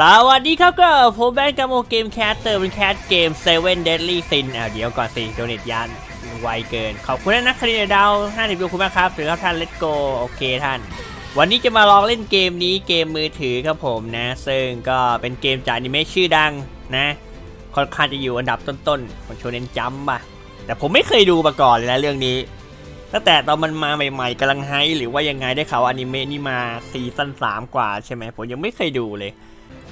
สวัสดีครับก็ผมแบงค์กามโมเกมแคสเตอร์เป็นแคสเกม Seven Deadly Sin อ่าเดี๋ยวก่อนสิโดเนทยันไวเกิน ขอบคุณนะนักคดีดาว50ดวงคุณมากครับหรือครับท่าน Let's Go โอเคท่าน วันนี้จะมาลองเล่นเกมนี้เกมมือถือครับผมนะ ซึ่งก็เป็นเกมจากอนิเมะชื่อดังนะค่อนข้างจะอยู่อันดับต้นๆของโชเนนจัมป์อะแต่ผมไม่เคยดูมาก่อนเลยนะเรื่องนี้ตั้งแต่ตอนมันมาใหม่ๆกำลังไฮหรือว่ายังไงได้ข่าวว่าอนิเมะนี่มาซีซั่น3กว่าใช่ไหมผมยังไม่เคยดูเลย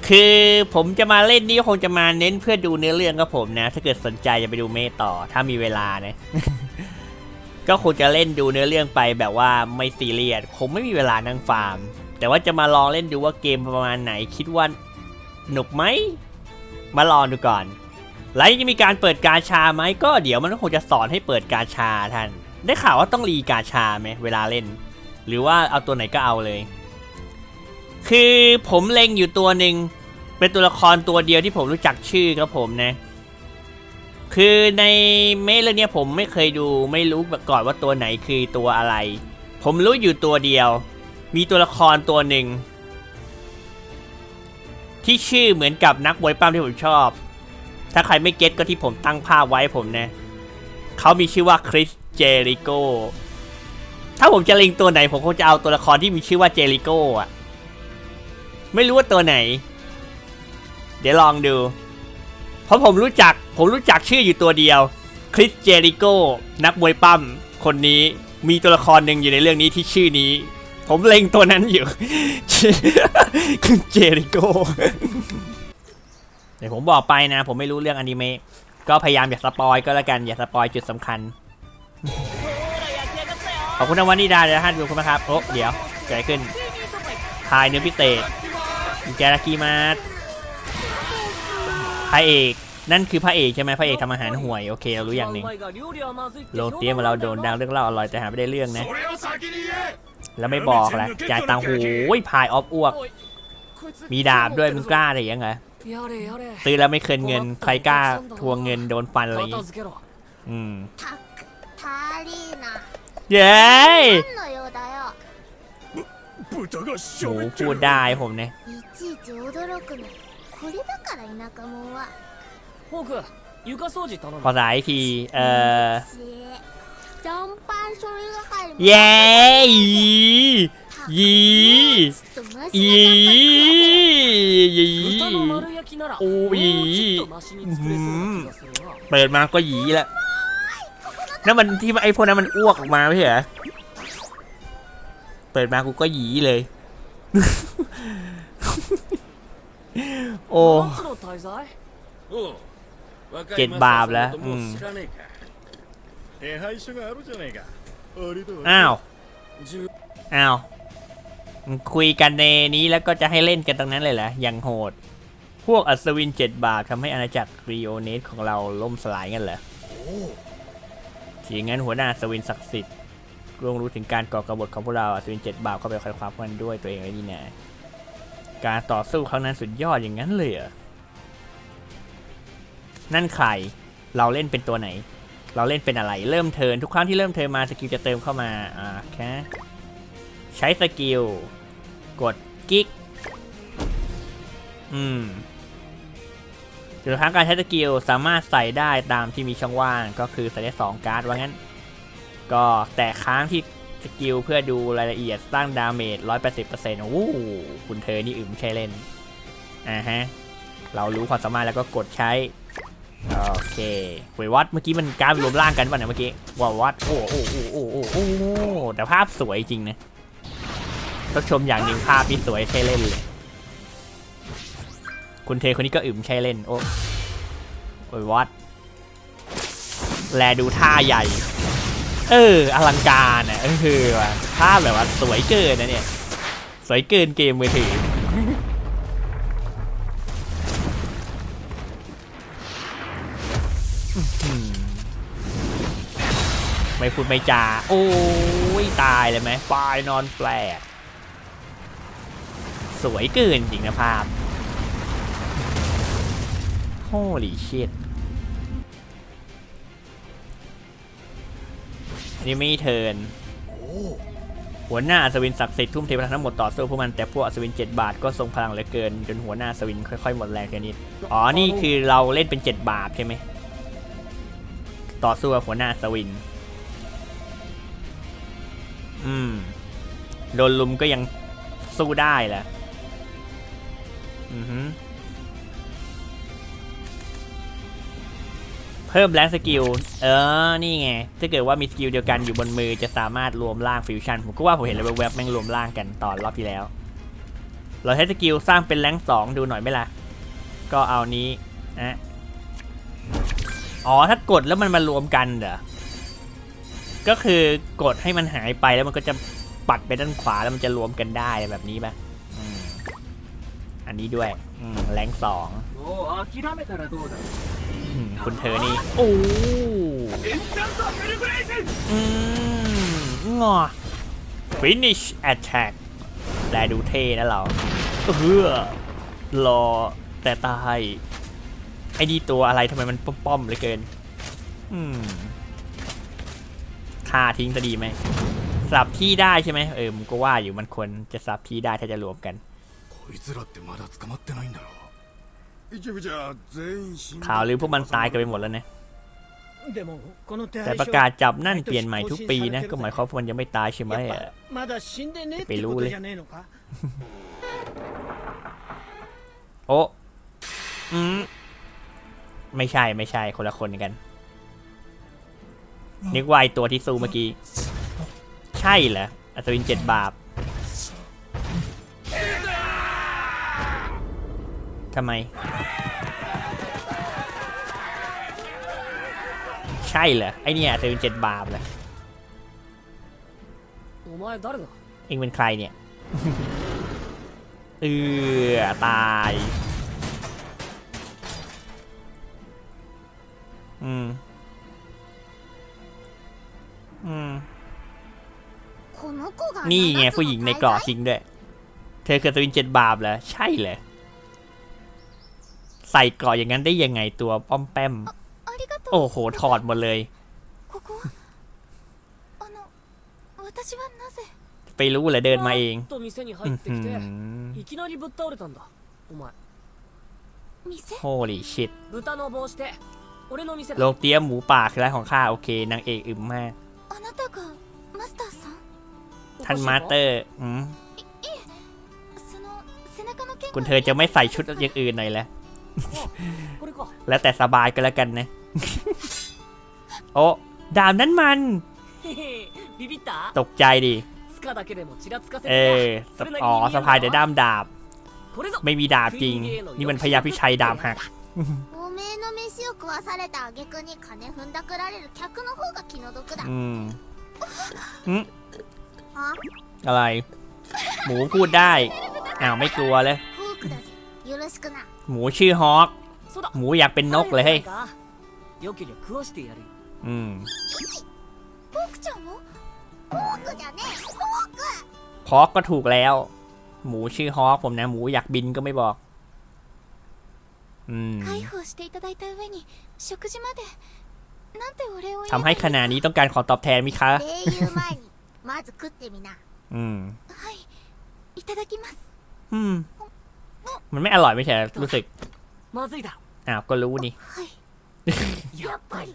คือผมจะมาเล่นนี่คงจะมาเน้นเพื่อดูเนื้อเรื่องครับผมนะ ถ้าเกิดสนใจจะไปดูเมต่อ ถ้ามีเวลานะ ก็คงจะเล่นดูเนื้อเรื่องไปแบบว่าไม่ซีเรียสคงไม่มีเวลานั่งฟาร์ม แต่ว่าจะมาลองเล่นดูว่าเกมประมาณไหนคิดว่าหนุกไหมมาลองดูก่อนแล้วจะมีการเปิดกาชาไหมก็เดี๋ยวมันก็คงจะสอนให้เปิดกาชาท่าน ได้ข่าวว่าต้องรีกาชาไหมเวลาเล่น หรือว่าเอาตัวไหนก็เอาเลย คือผมเล็งอยู่ตัวหนึ่งเป็นตัวละครตัวเดียวที่ผมรู้จักชื่อครับผมนะ คือในเมเรื่องเนี้ยผมไม่เคยดูไม่รู้มาก่อนว่าตัวไหนคือตัวอะไร ผมรู้อยู่ตัวเดียว มีตัวละครตัวหนึ่งที่ชื่อเหมือนกับนักมวยปั้มที่ผมชอบ ถ้าใครไม่เก็ตก็ที่ผมตั้งภาพไว้ผมนะเขามีชื่อว่าคริสเจริโก ถ้าผมจะเล็งตัวไหนผมคงจะเอาตัวละครที่มีชื่อว่าเจริโกอะ ไม่รู้ว่าตัวไหน เดี๋ยวลองดู เพราะผมรู้จัก ผมรู้จักชื่ออยู่ตัวเดียว คริสเจริโกนักมวยปั้มคนนี้มีตัวละครหนึ่งอยู่ในเรื่องนี้ที่ชื่อนี้ ผมเล็งตัวนั้นอยู่คือเจริโกเดี๋ยวผมบอกไปนะ ผมไม่รู้เรื่องอนิเมะก็พยายามอย่าสปอยก็แล้วกันอย่าสปอยจุดสำคัญขอบคุณนวันนี้ดาเดี๋ยวท่านดูคุณนะครับ โอ้เดี๋ยวเกิดขึ้นทายเนื้อพิเศษ อิจาระกิมาพระเอกนั่นคือพระเอกใช่ไหมพระเอกทำอาหารห่วยโอเคเรารู้อย่างหนึ่งโลเตียมาเราโดนดังเรื่องเล่าอร่อยแต่หาไม่ได้เรื่องนะ แล้วไม่บอกแหละจ่ายตังหูพายออฟอ้วก มีดาบด้วยมึงกล้าอะไรยังไงซื้อแล้วไม่เคยเงินใครกล้าทวงเงินโดนฟันอะไรอย่างงี้อืมเย้ หมูพูดได้ผมเนี่ยภาษาอีกทีเอ่อเย้ยียียีโอ้ยีเปิดมาก็ยีละนั่นมันที่ไอ้พวกนั้นมันอ้วกออกมาไม่ใช่เหรอ เปิดมากูก็หยีเลย โอ้เก็ดบาปแล้วอ้าว อ้าวคุยกันในนี้แล้วก็จะให้เล่นกันตรงนั้นเลยเหรออย่างโหด พวกอัศวินเจ็ดบาปทำให้อาณาจักรรีโอเนสของเราล่มสลายกันเหรอถีงั้นหัวหน้าอัศวินศักดิ์สิทธิ์ ร่วงรู้ถึงการก่อกบฏของพวกเราอัศวินเจ็ดบาทเข้าไปคอยความมันด้วยตัวเองไว้นี่แน่การต่อสู้ครั้งนั้นสุดยอดอย่างนั้นเลยเหรอนั่นใคร เราเล่นเป็นตัวไหน เราเล่นเป็นอะไร เริ่มเทินทุกครั้งที่เริ่มเทินมาสกิลจะเติมเข้ามา อ่าแค่ใช้สกิล กดกิ๊ก อืมทุกครั้งการใช้สกิลสามารถใส่ได้ตามที่มีช่องว่างก็คือใส่ได้สองการ์ดว่างั้น ก็แต่ค้างที่สกิลเพื่อดูรายละเอียดสร้างดาเมจ180%โอ้โหคุณเธอนี่อึมใช่เล่น อ่าฮะ เรารู้ความสามารถแล้วก็กดใช้ โอเคเวยวัดเมื่อกี้มันการรวมร่างกันป่ะเนี่ยเมื่อกี้ว่าวัด โอ้โอ้โอ้โอ้โอ้โอ้แต่ภาพสวยจริงนะต้องชมอย่างหนึ่งภาพนี่สวยใช่เล่นเลย คุณเทคนนี้ก็อึมใช่เล่น โอ้โอ้ยวัด แลดูท่าใหญ่ เอออลังการอะเออว่ะภาพแบบว่าสวยเกินนะเนี่ยสวยเกินเกมมือถือไม่พูดไม่จา โอ้ยตายเลยไหมปลายนอนแปลก สวยเกินจริงนะภาพ Holy shit นนี้ไม่เทิร์นหัวหน้าอัศวินศักดิ์สิทธิ์ทุ่มเทพลังทั้งหมดต่อสู้พวกมันแต่พวกอัศวิน 7 บาทก็ทรงพลังเหลือเกิน จนหัวหน้าอัศวินค่อยๆหมดแรงแค่นิดอ๋อ นี่คือเราเล่นเป็น 7 บาทใช่ไหมต่อสู้กับหัวหน้าอัศวิน อืม โดนลุมก็ยังสู้ได้แหละอือฮึเพิ่มแรงสกิล เออ นี่ไง ถ้าเกิดว่ามีสกิลเดียวกันอยู่บนมือจะสามารถรวมร่างฟิวชั่น ผมก็ว่าผมเห็นแล้วแวบๆแม่งรวมร่างกันตอนรอบที่แล้ว เราใช้สกิลสร้างเป็นแรงสองดูหน่อยไหมล่ะ ก็เอานี้นะอ๋อ ถ้ากดแล้วมันมารวมกันเหรอ ก็คือกดให้มันหายไปแล้วมันก็จะปัดไปด้านขวาแล้วมันจะรวมกันได้แบบนี้ปะอันนี้ด้วยแรงสองโอ้คิดว่าไม่กระโดด คุณเธอนี่ โอ้ エンチャントフェルブレイズ อืมงอ finish attack แลดูเท่นะเราเฮือรอแต่ตาย ไอ้นี่ตัวอะไรทำไมมันป้อมๆเหลือเกิน อืมฆ่าทิ้งจะดีไหมสับที่ได้ใช่ไหมเออมันก็ว่าอยู่มันควรจะสับที่ได้ถ้าจะรวมกัน こいつらってまだ捕まってないんだろ一部じゃ全員死ん ข่าวลือพวกมันตายกันไปหมดแล้วนะแต่ประกาศจับนั่นเปลี่ยนใหม่ทุกปีนะ ก็หมายความว่ามันยังไม่ตายใช่ไหมไปรู้เลย โอ้อืมไม่ใช่ไม่ใช่คนละคนกัน นึกว่าตัวที่สู้เมื่อกี้ ใช่เหรออัศวินเจ็ดบาป ทำไม ใช่เหรอ ไอเนี่ยเธอเป็นเจ็ดบาปเลยเองเป็นใครเนี่ย เออตาย อืม อืม นี่ไงผู้หญิงในกรอจริงด้วย เธอคือตัวเนเจ็ดบาปเหรอ ใช่เลย ใส่เกราะอย่างนั้นได้ยังไงตัวป้อมแปมโอ้โห ถอดหมดเลย ไปรู้เหรอเดินมาเองโฮลี่ชิตโลกเตี้ยหมูป่าคือไรของข้า โอเค นางเอกอึมมาก ท่านมาสเตอร์อืมคุณเธอจะไม่ใส่ชุดอย่างอื่นหน่อยแล้ว แล้วแต่สบายก็แล้วกันนะ โอ้ดาบนั้นมัน へへビビった ตกใจดิ スカだけでもちらつかせ เอ る อสะอ๋อสะพายแต่ด้ามดาบ これぞ ไม่มีดาบจริง นี่มันพยาพิชัยดาบหัก おめえの飯を食わされた挙句に金踏んだくられる客の方が気の毒だ อืมอืม あ อะไร หมูพูดได้ อ้าวไม่กลัวเลย フォークだぜよろしくな หมูชื่อฮอคหมูอยากเป็นนกเลยเฮ้ยอืมฮอกก็ถูกแล้ว หมูชื่อฮอคผมนะ หมูอยากบินก็ไม่บอก อืมทำให้ขนาดนี้ต้องการขอตอบแทนมิคะอืมอืม มันไม่อร่อยไม่ใช่เหรอรู้สึก まずいだろ อ้าว ก็รู้นี่ はいやっぱり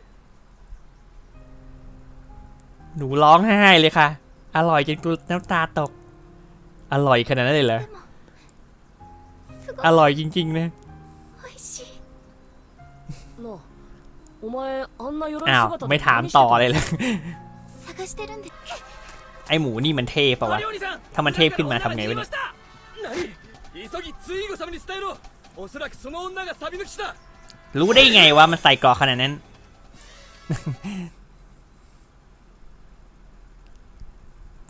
หนูร้องไห้เลยค่ะ อร่อยจนกูน้ำตาตก อร่อยขนาดนั้นเลยเหรอ すごい อร่อยจริง ๆ นะ 美味しいなあお前あんな鎧 อ้าว 姿 ไม่ で ถาม 何して ต่อ た เลยเลย 探してるんで ไอหมูนี่มันเทพปะวะ マリオニさん ถ้ามันเทพขึ้นมาทำไงวะเนี่ย 何 急ぎツイーゴ様に伝えろおそらくその女がサビ抜きした รู้ได้ไงว่ามันใส่เกราะขนาดนั้น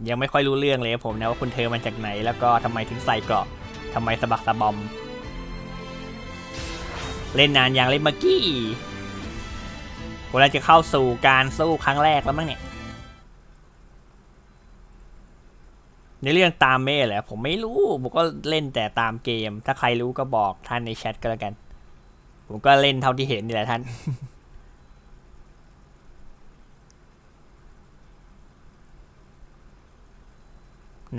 ยังไม่ค่อยรู้เรื่องเลยผมนะว่าคุณเธอมาจากไหน แล้วก็ทำไมถึงใส่เกราะทำไมสะบักสะบอม เล่นนานอย่างเล่นเมื่อกี้เวลาจะเข้าสู่การสู้ครั้งแรกแล้วมั้งเนี่ย ในเรื่องตามเม่เหรอผมไม่รู้ ผมก็เล่นแต่ตามเกม ถ้าใครรู้ก็บอกท่านในแชทก็แล้วกัน ผมก็เล่นเท่าที่เห็นนี่แหละท่าน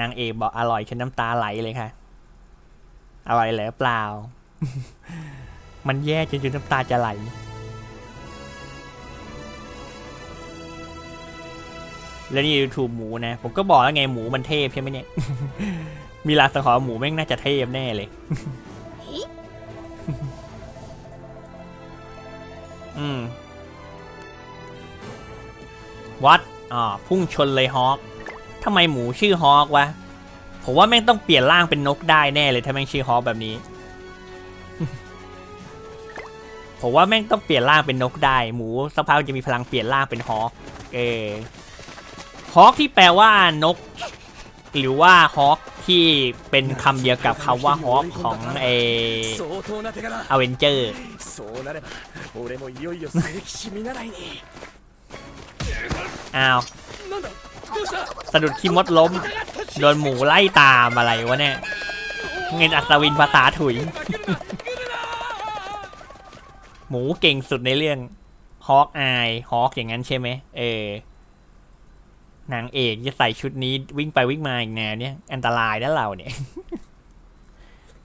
นางเอกบอกอร่อยฉันน้ำตาไหลเลยค่ะ อร่อยเหรอเปล่า มันแย่จนจนน้ำตาจะไหล แล้วนี่ถูกหมูนะ ผมก็บอกแล้วไงหมูมันเทพใช่ไหมเนี่ย มีลาสงหอหมูแม่งน่าจะเทพแน่เลย อืม วัดอ่าพุ่งชนเลยฮอกทำไมหมูชื่อฮอกวะ ผมว่าแม่งต้องเปลี่ยนร่างเป็นนกได้แน่เลยถ้าแม่งชื่อฮอกแบบนี้ ผมว่าแม่งต้องเปลี่ยนร่างเป็นนกได้ หมูสักพักจะมีพลังเปลี่ยนร่างเป็นฮอก เอ ฮอคที่แปลว่านก หรือว่าฮอคที่เป็นคำเดียวกับคำว่าฮอคของเออเวนเจอร์อ้าวสะดุดขี้มดล้ม โดนหมูไล่ตามอะไรวะเนี่ย เงินอัศวินภาษาถุย หมูเก่งสุดในเรื่องฮอกอายฮอคอย่างนั้นใช่ไหมเออ นางเอกจะใส่ชุดนี้วิ่งไปวิ่งมาอีกแนวเนี่ยอันตรายนะเราเนี่ย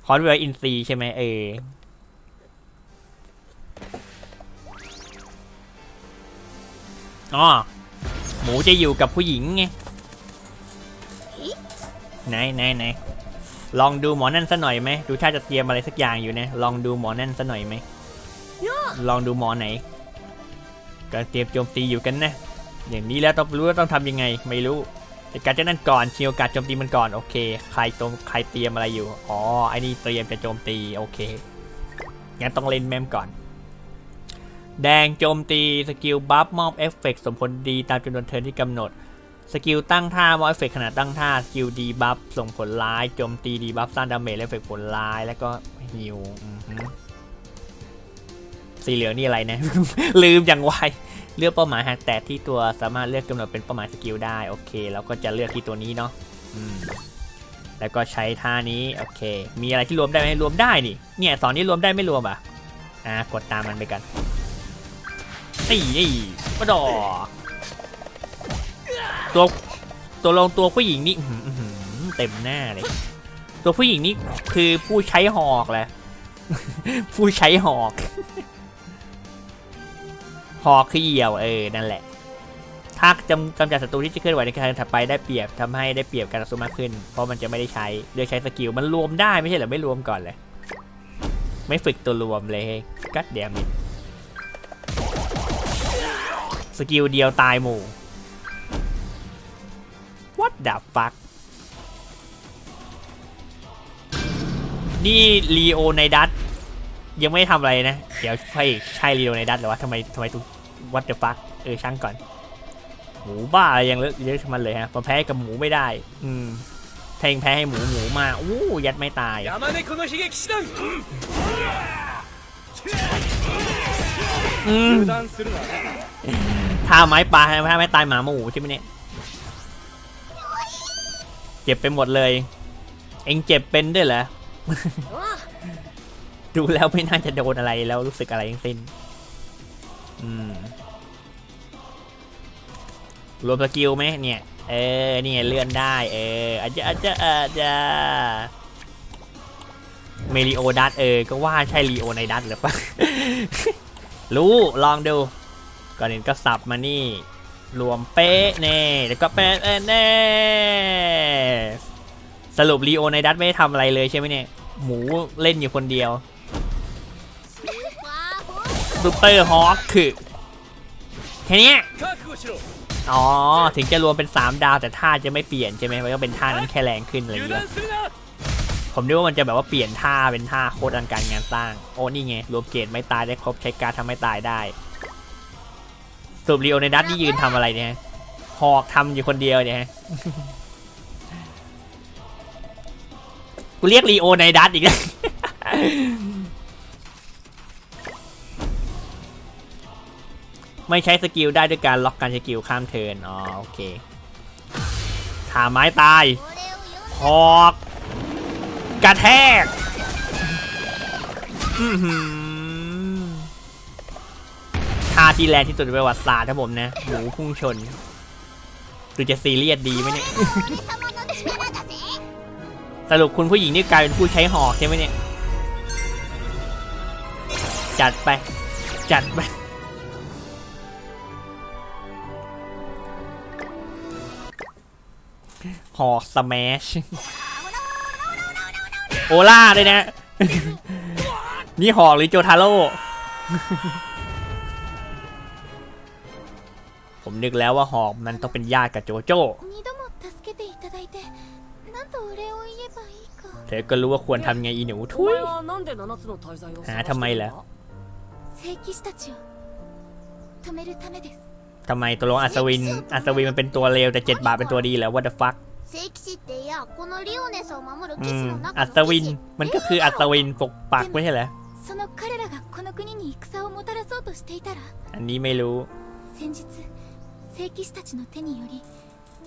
ฮอตเวอร์อินซีใช่ไหมเอออ๋อหมูจะอยู่กับผู้หญิงไงไหนไหนไหนลองดูหมอนั่นซะหน่อยไหมดูถ้าจะเตรียมอะไรสักอย่างอยู่นะลองดูหมอนั่นซะหน่อยไหมลองดูหมอไหนก็เตรียมโจมตีอยู่กันนะ อย่างนี้แล้วต้องรู้ว่าต้องทำยังไงไม่รู้แต่การจะนั่นก่อนเชียวการโจมตีมันก่อนโอเค ใครตรงใครเตรียมอะไรอยู่อ๋อไอ้นี่เตรียมจะโจมตีโอเคงั้นต้องเล่นแมมก่อน แดงโจมตีสกิลบัฟมอบเอฟเฟกต์สมผลดีตามจำนวนเทิร์นที่กำหนดสกิลตั้งท่ามอบเอฟเฟกต์ขณะตั้งท่าสกิลดีบัฟส่งผลร้ายโจมตีดีบัฟสร้างดาเมจและเอฟเฟกต์ผลร้ายแล้วก็ฮิวสีเหลืองนี่อะไรนะ ลืมอย่างไว เลือกเป้าหมายหากแต่ที่ตัวสามารถเลือกกำหนดเป็นเป้าหมายสกิลได้โอเคแล้วก็จะเลือกที่ตัวนี้เนาะอืมแล้วก็ใช้ท่านี้โอเค มีอะไรที่รวมได้ไหมรวมได้นี่เนี่ยสอนนี้รวมได้ไม่รวมอะอ่ากดตามมันไปกันนี่นี่กระดอตัวตัวลงตัวผู้หญิงนี่เต็มหน้าเลย ตัวผู้หญิงนี่คือผู้ใช้หอกแหละผู้ใช้หอก อกคือเหยี่ยวเออนั่นแหละ ถ้าจำกำจัดศัตรูที่จะเคลื่อนไหวในการถัดไปได้เปรียบทำให้ได้เปรียบการต่อสู้มากขึ้น เพราะมันจะไม่ได้ใช้โดยใช้สกิลมันรวมได้ไม่ใช่เหรอไม่รวมก่อนเลย ไม่ฝึกตัวรวมเลยกัดเดียมิสกิลเดียวตายหมู่ What the fuck นี่ลีโอในดัตยังไม่ทำอะไรนะ เดี๋ยวพระเอกใช่ลีโอในดัตหรือว่าทำไมทำไม วัดเดฟักเออช่างก่อน หมูบ้าอะไรยังเยอะมันเลยฮะพอแพ้กับหมูไม่ได้ อืมแทงแพ้ให้หมูหมูมาอู้ยัดไม่ตายอืมท่าไม้ปลาท่าไม้ตายหมาหมูใช่ไหมเนี่ยเจ็บไปหมดเลย เองเจ็บเป็นด้วยเหรอดูแล้วไม่น่าจะโดนอะไรแล้วรู้สึกอะไรยังสิ้น รวมสกิลไหมเนี่ย เออ นี่ยเลื่อนได้ เออ อาจจะอาจจะอาจจะเมริโอดัตเออ ก็ว่าใช่รีโอในดัตหรือปะรู้ ลองดู ก่อนอื่นก็สับมานี่ รวมเป๊ะเน่แล้วก็เป๊ะเน่สรุปรีโอในดัตไม่ทำอะไรเลยใช่ไหมเนี่ย หมูเล่นอยู่คนเดียว ซูเปอร์ฮอคคือแค่นี้อ๋อ ถึงจะรวมเป็น 3 ดาวแต่ท่าจะไม่เปลี่ยนใช่ไหมมันก็เป็นท่านั้นแค่แรงขึ้นอะไรอย่างเงี้ยผมนึกว่ามันจะแบบว่าเปลี่ยนท่าเป็นท่าโคตรอันการงานสร้าง โอ้นี่ไง รวมเกรดไม่ตายได้ครบใช้การทำไม่ตายได้สูบรีโอในดัตนี่ยืนทำอะไรเนี่ยหอกทำอยู่คนเดียวเนี่ยกูเรียกรีโอในดัตอีกแล้ว ไม่ใช้สกิลได้ด้วยการล็อกการสกิลข้ามเทินอ๋อโอเคขาไม้ตายหอกกระแทกท่าที่แรงที่สุดในประวัติศาสตร์ครับผมนะ หมูพุ่งชนดูจะซีเรียสดีไหมเนี่ย สรุปคุณผู้หญิงนี่กลายเป็นผู้ใช้หอกใช่ไหมเนี่ย จัดไป จัดไป หอกสแมชโอล่าเลยนะ นี่หอกหรือโจทาโร่ผมนึกแล้วว่าหอกนั้นต้องเป็นญาติกับโจโจ้เธอก็รู้ว่าควรทำไงอีหนูทุยหาทำไมล่ะทำไมตัวลงอัศวิน อัศวินมันเป็นตัวเลวแต่เจ็ดบาทเป็นตัวดีแล้ว what the fuck 聖騎士っていやこのリオネスを守る อื 騎士 ม の中 อั の ศวิน 騎士 มันก็คืออัศวินปกปักไม่ใช่เหรอ その彼らがこの国に戦をもたらそうとしていたら อันนี้ไม่รู้ 先日聖騎士たちの手により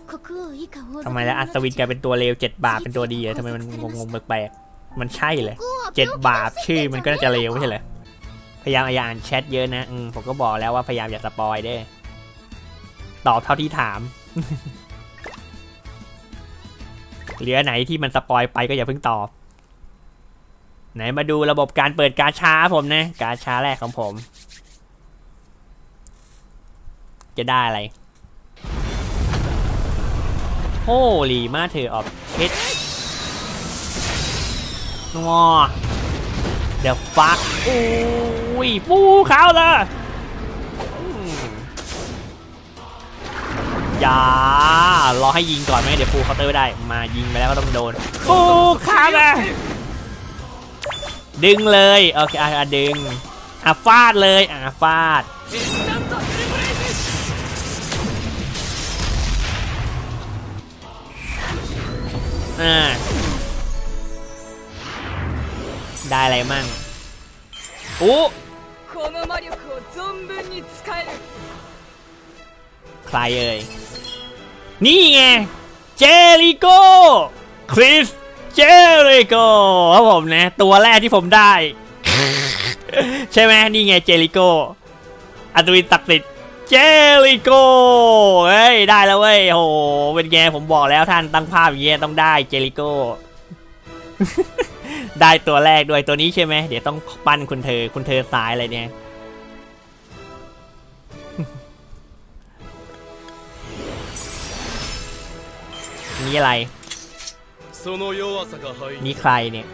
国王以下王 ทำไมแล้วอัศวินกลายเป็นตัวเลวเจ็ดบาทเป็นตัวดีอะทำไมมันงงๆแปลกๆมันใช่เลย 国王は เจ็ด 病気 บาท を防い ชื่อ で มัน た ก็ ね น่าจะเลวไม่ใช่เหรอ พยายามอย่าอ่านแชทเยอะนะ อืมผมก็บอกแล้วว่าพยายามอย่าสปอยเด้อตอบเท่าที่ถาม เหลือไหนที่มันสปอยไปก็อย่าเพิ่งตอบ ไหนมาดูระบบการเปิดกาชาผมนะ กาชาแรกของผม จะได้อะไรโฮลีมาเธอออฟเพชรงอเดี๋ยวฟักอุ้ยปูเขาเลย ย่ารอให้ยิงก่อนไหมเดี๋ยวปูเคาน์เตอร์ไม่ได้ มายิงไปแล้วก็ต้องโดนปูเขาเลยดึงเลยโอเคอะอะดึงอะฟาดเลยอะฟาดอ่าได้อะไรมั่งอู้ ใครเอ่ย นี่ไง เจริโก้คริสเจริโก้ครับผมนะ ตัวแรกที่ผมได้ ใช่ไหมนี่ไงเจริโก้อัศวินตักดิ์สิทธิ์เจริโก้เฮ้ยได้แล้วเว้ยโหเป็นไงผมบอกแล้วท่านตั้งภาพอย่างเงี้ยต้องได้เจริโก้ได้ตัวแรกด้วยตัวนี้ใช่ไหมเดี๋ยวต้องปั้นคุณเธอคุณเธอสายอะไรเนี่ย นี้อะไร นี่ใครเนี่ย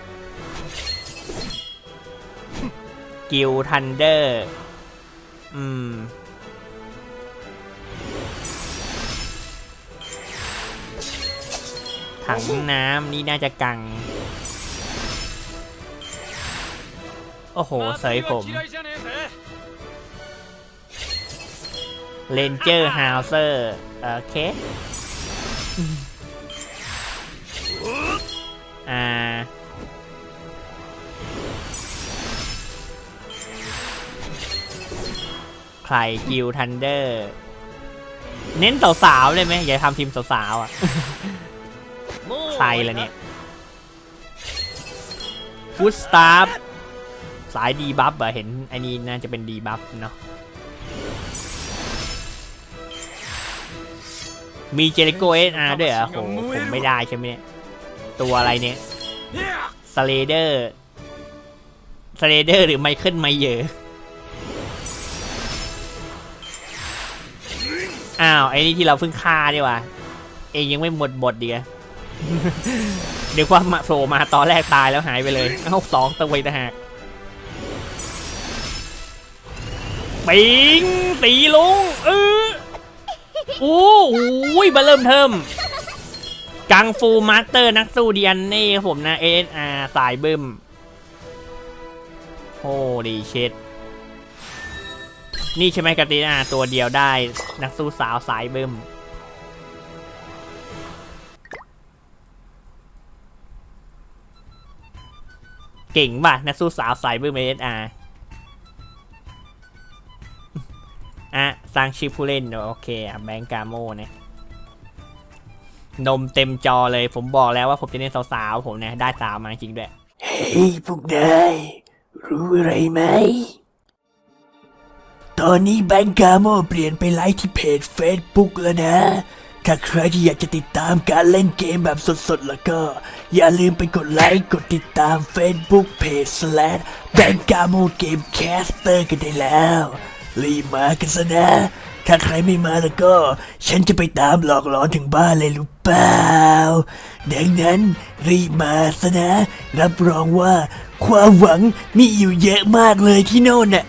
กิลทันเดอร์ อืม ถังน้ำนี่น่าจะกัง โอ้โห เสยผมเลนเจอร์ฮาวเซอร์ โอเค ใครกิลทันเดอร์ เน้นสาวๆเลยไหมอย่าทำทีมสาวๆอะもうใครล่ะเนี่ยฟูดสตาร์สายดีบัฟอะเห็นอันนี้น่าจะเป็นดีบัฟเนาะมีเจริโกเอสอาร์ด้วยเหรอโหผมไม่ได้ใช่ไหมเนี่ย ตัวอะไรเนี่ยสเลเดอร์สเลเดอร์หรือไมเคิลไมเยอร์ อ้าว ไอ้นี่ที่เราเพิ่งฆ่าดีว่าเองยังไม่หมดบทดีอะเดี๋ยวว่ามาโผล่มาตอนแรกตายแล้วหายไปเลยเอ้าสองตัวต่างหากปิงตีลุงเออโอ้โหมาเริ่มเทิมกังฟูมาสเตอร์นักสู้ดีอันนี่ครับผมนะเอสอาสายบึ้มโอ้ดีเช็ด นี่ใช่ไหมกตินาตัวเดียวได้นักสู้สาวสายบึ้มเก่งป่ะนักสู้สาวสายบึ้มเอสอาอะสร้างชื่อผู้เล่นโอเคแบงกาโมนะนมเต็มจอเลย ผมบอกแล้วว่าผมจะเล่นสาวๆผมนะ ได้สาวมาจริงด้วย เฮ้ยพวกนายรู้อะไรไหม ตอนนี้แบงก์กาโมเปลี่ยนไปไลฟ์ที่เพจ Facebook แล้วนะ ถ้าใครที่อยากจะติดตามการเล่นเกมแบบสดๆ แล้วก็ อย่าลืมไปกดไลค์ กดติดตาม Facebook Page slash แบงกาโมเกมแคสเตอร์กันได้แล้ว รีบมากันซะนะ ถ้าใครไม่มาแล้วก็ ฉันจะไปตามหลอกหลอนถึงบ้านเลยรู้เปล่า ดังนั้นรีบมาซะนะ รับรองว่า ความหวังมีอยู่เยอะมากเลยที่โน่นน่ะ